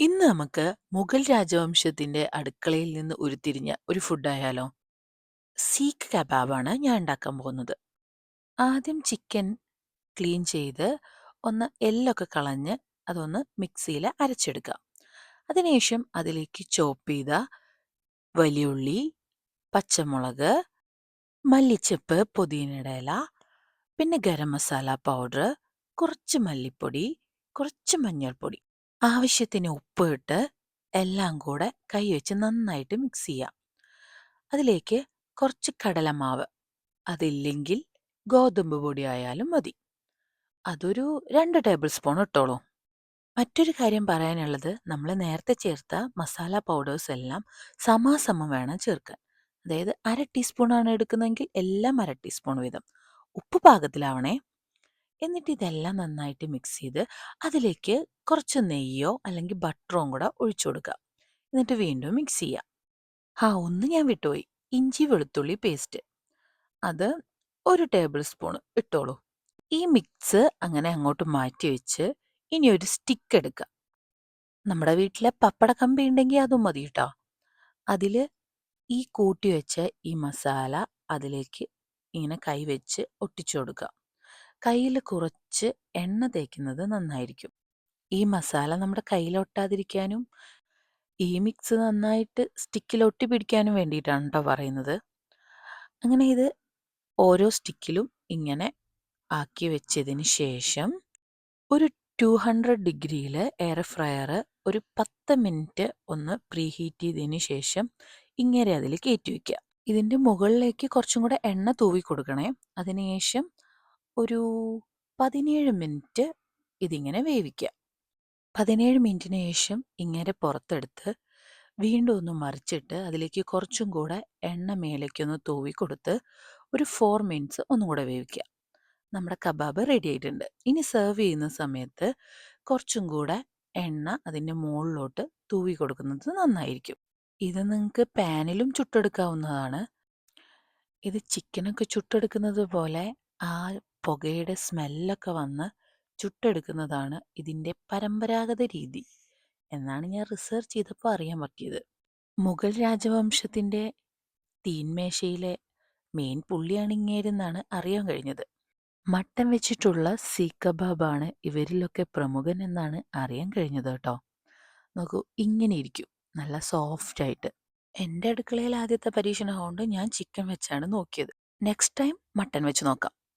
ഇന്ന് നമുക്ക് മുഗൾ രാജവംശത്തിന്റെ അടുക്കളയിൽ നിന്ന് ഉരുത്തിരിഞ്ഞ ഒരു ഫുഡായാലോ? സീക്ക് കബാബാണ് ഞാൻ ഉണ്ടാക്കാൻ പോകുന്നത്. ആദ്യം ചിക്കൻ ക്ലീൻ ചെയ്ത് ഒന്ന് എല്ലൊക്കെ കളഞ്ഞ് അതൊന്ന് മിക്സിയിൽ അരച്ചെടുക്കുക. അതിനുശേഷം അതിലേക്ക് ചോപ്പ് ചെയ്ത വലിയുള്ളി, പച്ചമുളക്, മല്ലിച്ചപ്പ്, പുതിനയുടെ പിന്നെ ഗരം മസാല പൗഡർ, കുറച്ച് മല്ലിപ്പൊടി, കുറച്ച് മഞ്ഞൾപ്പൊടി, ആവശ്യത്തിന് ഉപ്പ് ഇട്ട് എല്ലാം കൂടെ കൈ വെച്ച് നന്നായിട്ട് മിക്സ് ചെയ്യാം. അതിലേക്ക് കുറച്ച് കടലമാവ് അതില്ലെങ്കിൽ ഗോതമ്പ് പൊടി ആയാലും മതി. അതൊരു രണ്ട് ടേബിൾ സ്പൂൺ ഇട്ടോളൂ. മറ്റൊരു കാര്യം പറയാനുള്ളത് നമ്മൾ നേരത്തെ ചേർത്ത മസാല പൗഡേഴ്സ് എല്ലാം സമാസമം വേണം ചേർക്കാൻ. അതായത് അര ടീസ്പൂണാണ് എടുക്കുന്നതെങ്കിൽ എല്ലാം അര ടീസ്പൂൺ വീതം. ഉപ്പ് പാകത്തിലാവണേ. എന്നിട്ട് ഇതെല്ലാം നന്നായിട്ട് മിക്സ് ചെയ്ത് അതിലേക്ക് കുറച്ച് നെയ്യോ അല്ലെങ്കിൽ ബട്ടറോ കൂടെ ഒഴിച്ചു കൊടുക്കുക. എന്നിട്ട് വീണ്ടും മിക്സ് ചെയ്യാം ആ ഒന്ന് ഞാൻ വിട്ടുപോയി. ഇഞ്ചി വെളുത്തുള്ളി പേസ്റ്റ്. അത് ഒരു ടേബിൾ സ്പൂൺ ഇട്ടോളൂ. ഈ മിക്സ് അങ്ങനെ അങ്ങോട്ട് മാറ്റി വെച്ച് ഇനി ഒരു സ്റ്റിക്ക് എടുക്കുക. നമ്മുടെ വീട്ടിലെ പപ്പട കമ്പി ഉണ്ടെങ്കിൽ അതും മതി കേട്ടോ. അതിൽ ഈ കൂട്ടി വെച്ച ഈ മസാല അതിലേക്ക് ഇങ്ങനെ കൈവച്ച് ഒട്ടിച്ചു കൊടുക്കുക. കയ്യിൽ കുറച്ച് എണ്ണ തേക്കുന്നത് നന്നായിരിക്കും. ഈ മസാല നമ്മുടെ കയ്യിലൊട്ടാതിരിക്കാനും ഈ മിക്സ് നന്നായിട്ട് സ്റ്റിക്കിൽ ഒട്ടിപ്പിടിക്കാനും വേണ്ടിയിട്ടാണ് കേട്ടോ പറയുന്നത്. അങ്ങനെ ഇത് ഓരോ സ്റ്റിക്കിലും ഇങ്ങനെ ആക്കി വെച്ചതിന് ശേഷം ഒരു 200 ഡിഗ്രിയിൽ എയർ ഫ്രയർ ഒരു 10 മിനിറ്റ് ഒന്ന് പ്രീഹീറ്റ് ചെയ്തതിന് ശേഷം ഇങ്ങനെ അതിൽ കയറ്റി വയ്ക്കുക. ഇതിന്റെ മുകളിലേക്ക് കുറച്ചും കൂടെ എണ്ണ തൂവി കൊടുക്കണേ. അതിനുശേഷം ഒരു 17 മിനിറ്റ് ഇതിങ്ങനെ വേവിക്കുക. 17 മിനിറ്റിന് ശേഷം ഇങ്ങനെ പുറത്തെടുത്ത് വീണ്ടും ഒന്ന് മറിച്ചിട്ട് അതിലേക്ക് കുറച്ചും കൂടെ എണ്ണ മേലേക്കൊന്ന് തൂവി കൊടുത്ത് ഒരു ഫോർ മിനിറ്റ്സ് ഒന്നും കൂടെ വേവിക്കുക. നമ്മുടെ കബാബ് റെഡി ആയിട്ടുണ്ട്. ഇനി സെർവ് ചെയ്യുന്ന സമയത്ത് കുറച്ചും കൂടെ എണ്ണ അതിന്റെ മുകളിലോട്ട് തൂവി കൊടുക്കുന്നത് നന്നായിരിക്കും. ഇത് നിങ്ങൾക്ക് പാനിലും ചുട്ടെടുക്കാവുന്നതാണ്. ഇത് ചിക്കനൊക്കെ ചുട്ടെടുക്കുന്നത് പോലെ ആ പുകയുടെ സ്മെല്ലൊക്കെ വന്ന് ചുട്ടെടുക്കുന്നതാണ് ഇതിന്റെ പരമ്പരാഗത രീതി എന്നാണ് ഞാൻ റിസർച്ച് ചെയ്തപ്പോൾ അറിയാൻ പറ്റിയത്. മുഗൾ രാജവംശത്തിന്റെ തീൻമേശയിലെ മെയിൻ പുള്ളിയാണ് ഇങ്ങേരെന്നാണ് അറിയാൻ കഴിഞ്ഞത്. മട്ടൻ വെച്ചിട്ടുള്ള സീഖ് കബാബാണ് ഇവരിലൊക്കെ പ്രമുഖൻ എന്നാണ് അറിയാൻ കഴിഞ്ഞത് കേട്ടോ. നോക്കൂ ഇങ്ങനെ ഇരിക്കും. നല്ല സോഫ്റ്റ് ആയിട്ട്. എന്റെ അടുക്കളയിൽ ആദ്യത്തെ പരീക്ഷണമായതുകൊണ്ട് ഞാൻ ചിക്കൻ വെച്ചാണ് നോക്കിയത്. നെക്സ്റ്റ് ടൈം മട്ടൻ വെച്ച് നോക്കാം.